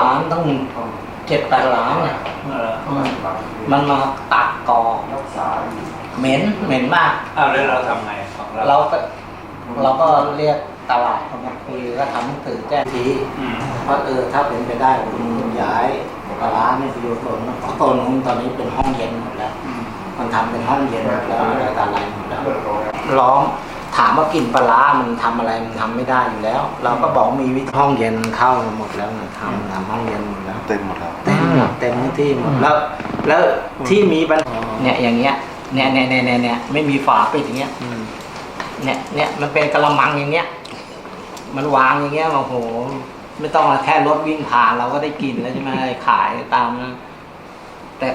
ล้านต้องเจ็ดแปดล้านเนี่ยเอออืมมันมาตัดกอเหม็นเหม็นมากอ้าวแล้วเราทำไงของเราเราก็เราก็เรียกตลาดเขามาคุยก็ทำหนังสือแจ้งทีอืมว่าเออถ้าเป็นไปได้คุณย้ายปลาร้านเนี่ยไปอยู่โซนนั้นเพราะโซนนู้นตอนนี้เป็นห้องเย็นหมดแล้วอืมมันทำเป็นห้องเย็นหมดแล้วอะไรต่ออะไรหมดแล้วร้อง ถามว่ากินปลาร้ามันทำอะไรมันทำไม่ได้อยู่แล้ว เราก็บอกมีวิธีห้องเย็นเข้าหมดแล้วนะทำทำห้องเย็นหมดแล้วเต็มหมดแล้วเต็มหมดเต็มพื้นที่หมดแล้ว แล้วที่มีปัญหาเนี่ยอย่างเงี้ยเนี่ยเนี่ยเนี่ยเนี่ยเนี่ยไม่มีฝาปิดอย่างเงี้ยเนี่ยเนี่ยมันเป็นกระมังอย่างเงี้ย มันวางอย่างเงี้ยโอ้โห ไม่ต้องแค่รถวิ่งผ่านเราก็ได้กินแล้วใช่ไหมขายตามนั้นแต่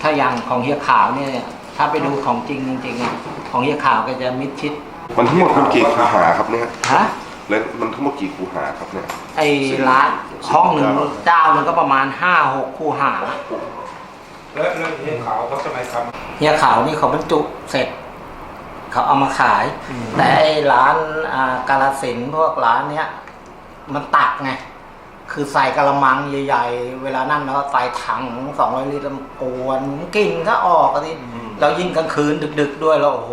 ถ้าอย่างของเฮียขาวเนี่ย ถ้าไปดูของจริงจริงๆอะของเฮียขาวก็จะมิดชิด มันทั้งหมดมันกี่คูหาครับเนี่ยฮะแล้วมันทั้งหมดกี่คูหาครับเนี่ยไอ้ร้านห้องหนึ่งเจ้าหนึงก็ประมาณห้าหกคู่หาแล้วแล้วเห็นขาวเขาทำไมทเฮียขาวนี่เขาบรรจุเสร็จ เขาเอามาขาย แต่ไอ้ร้านอ่ากาลสินธุ์พวกร้านเนี้ยมันตักไง คือใส่กระมังใหญ่ ๆ เวลานั่นแล้วใส่ถังสองร้อยลิตรมันกวนกลิ่นก็ออกอะที่แล้วยิ่งกลางคืนดึก ๆ ด้วยแล้วโอ้โห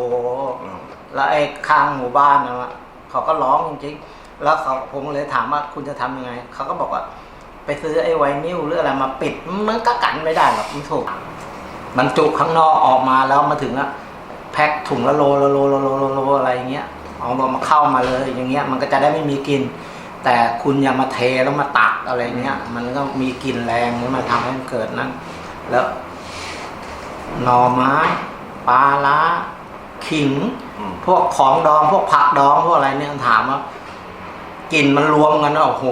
แล้วไอ้ข้างหมู่บ้านนะเขาก็ร้องจริงๆแล้วเขาผมเลยถามว่าคุณจะทำยังไง เขาก็บอกว่า ไปซื้อไอ้ไวนิลหรืออะไรมาปิดมันก็กันไม่ได้หรอกมันถูก มันจุข้างนอกออกมาแล้วมาถึงอะแพ็คถุงละโลละโลละโลละโลอะไรอย่างเงี้ยเอามาเข้ามาเลยอย่างเงี้ย มันก็จะได้ไม่มีกลิน แต่คุณอย่ามาเทแล้วมาตักอะไรเงี้ย มันก็มีกลิ่นแรงนี่มาทำให้มันเกิดนั่นแล้วหน่อไม้ปลาล้าขิงอืมพวกของดองพวกผักดองพวกอะไรเนี่ยถามว่ากลิ่นมันรวมกันนะโอ้โห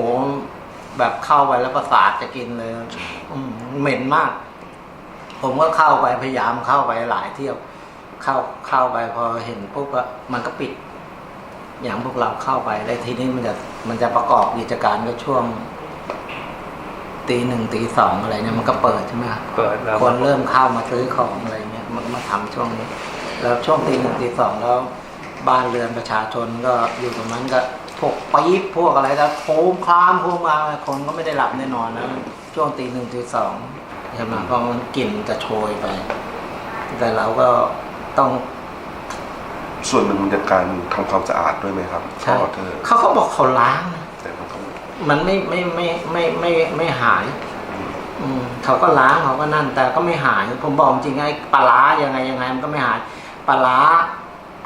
แบบเข้าไปแล้วประสาทจะกินเลยอืมเหม็นมาก ผมก็เข้าไปพยายามเข้าไปหลายเที่ยว เข้าเข้าไปพอเห็นปุ๊บอะมันก็ปิด อย่างพวกเราเข้าไปแล้วทีนี้มันจะมันจะประกอบกิจการก็ช่วงตีหนึ่งตีสองอะไรเนี่ยมันก็เปิดใช่ไหมำเปิดแล้วคนเริ่มเข้ามาซื้อของอะไรเงี้ยมันมาทำช่วงนี้ แล้วช่วงตีหนึ่งตีสองแล้วบ้านเรือนประชาชนก็อยู่ตรงนั้นก็พวกปี๊บพวกอะไรแล้วโคมคลามโคมมาคนก็ไม่ได้หลับแน่นอนนะช่วงตีหนึ่งตีสองใช่ไหมเพราะมันกลิ่นจะโชยไป แต่เราก็ต้อง ส่วนหนึ่งมันจะการทำความสะอาดด้วยไหมครับใช่ออเดอร์เขาเขาบอกเขาล้างนะแต่มันก็มันไม่ไม่ไม่ไม่ไม่ไม่หายอืมเขาก็ล้างเขาก็นั่น แต่ก็ไม่หาย ผมบอกจริงไอ้ปลาร้ายังไงยังไงมันก็ไม่หายปลาร้า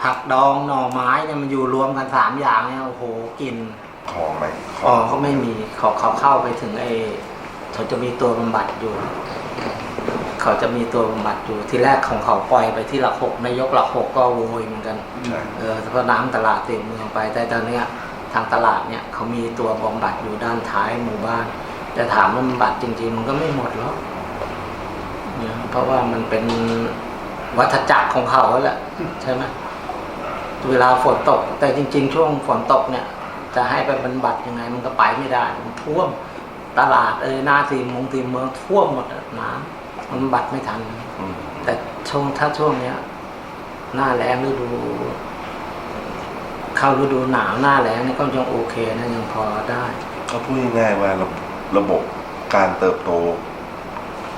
ผักดองหน่อไม้เนี่ยมันอยู่รวมกันสามอย่างเนี่ยโอ้โหกลินของไหมขอ๋อองเขาไม่มีเขาเขาเข้าไปถึงไอ้เขาจะมีตัวบำบัดอยู่ เขาจะมีตัวบำบัดอยู่ที่แรกของเขาปล่อยไปที่หลักหกนายกหลักหกก็โวยเหมือนกันใช่เออเพราะน้ำตลาดติดเมืองไปแต่ตอนเนี้ยทางตลาดเนี่ยเขามีตัวบำบัดอยู่ด้านท้ายหมู่บ้าน แต่ถามว่าบำบัดจริง ๆ มันก็ไม่หมดหรอกเนี่ยเพราะว่ามันเป็นวัฏจักรของเขาแล้วแหละใช่ไหมเวลาฝนตก แต่จริง ๆ ช่วงฝนตกเนี่ย จะให้ไปบำบัดยังไง มันก็ไปไม่ได้มันท่วมตลาดเอ้ยหน้าตีมงตีเมืองท่วมหมดอะน้ำ มันบำบัดไม่ทันอืมแต่ช่วงถ้าช่วงเนี้ย หน้าแรงฤดู เข้าฤดูหนาวหน้าแรงนี่ก็ยังโอเคนะยังพอได้ ก็พูดง่ายๆว่าระระบบการเติบโต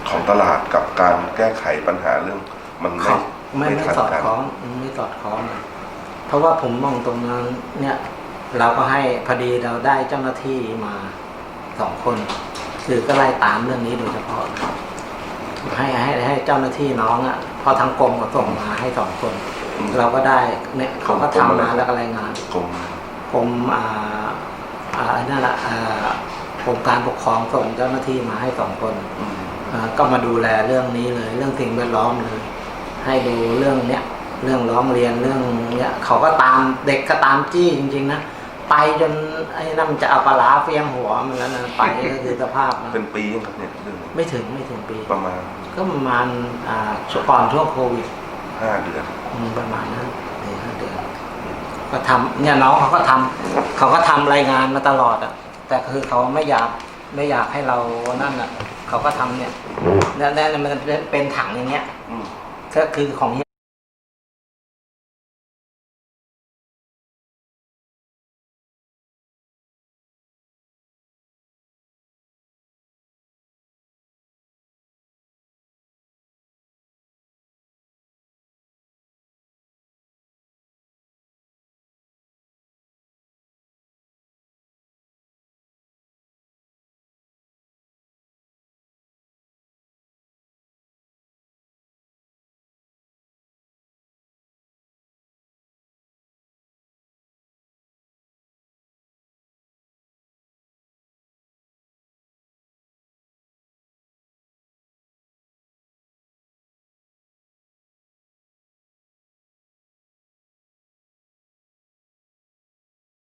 ของตลาดกับการแก้ไขปัญหาเรื่อง มันไม่ครับไม่ไม่ทันสอดกันคล้องไม่สอดคล้องกันเพราะว่าผมมองตรงนั้น เนี่ย เราก็ให้พอดีเราได้เจ้าหน้าที่มาสองคน คือก็ไล่ตามเรื่องนี้โดยเฉพาะนะ ให้ให้ให้เจ้าหน้าที่น้องอะ่ะพอทางกรมก็ส่งมาให้สองคนอืมเราก็ได้เนี่ยเขาก็ทำมาแล้วก็รายงานกรมกรมอ่าอ่านั่นแหละอ่ากรมการปกครองส่งเจ้าหน้าที่มาให้สองคนอืมอ่าก็มาดูแลเรื่องนี้เลย เรื่องสิ่งแวดล้อมเลย ให้ดูเรื่องเนี้ยเรื่องร้องเรียนเรื่องเนี้ยเขาก็ตามเด็กก็ตามจี้จริง ๆ นะ ไปจนไอ้นั่นมันจะเอาปลาร้าเฟียงหัวมันแล้วนะไปก็คือสภาพนะเป็นปียังครับเนี่ยเรื่องนี้ไม่ถึงไม่ถึงปี ประมาณ ก็ประมาณอ่าช่วงก่อนช่วงโควิดห้าเดือนอืมประมาณนั้นสี่ห้าเดือนก็ทำเนี่ยน้องเขาก็ทำเขาก็ทำรายงานมาตลอดอะ แต่คือเขาไม่อยากไม่อยากให้เรานั่นอะ เขาก็ทำเนี่ยแล้วแล้วมันเป็นเป็นถังอย่างเงี้ยอืมก็คือของเฮีย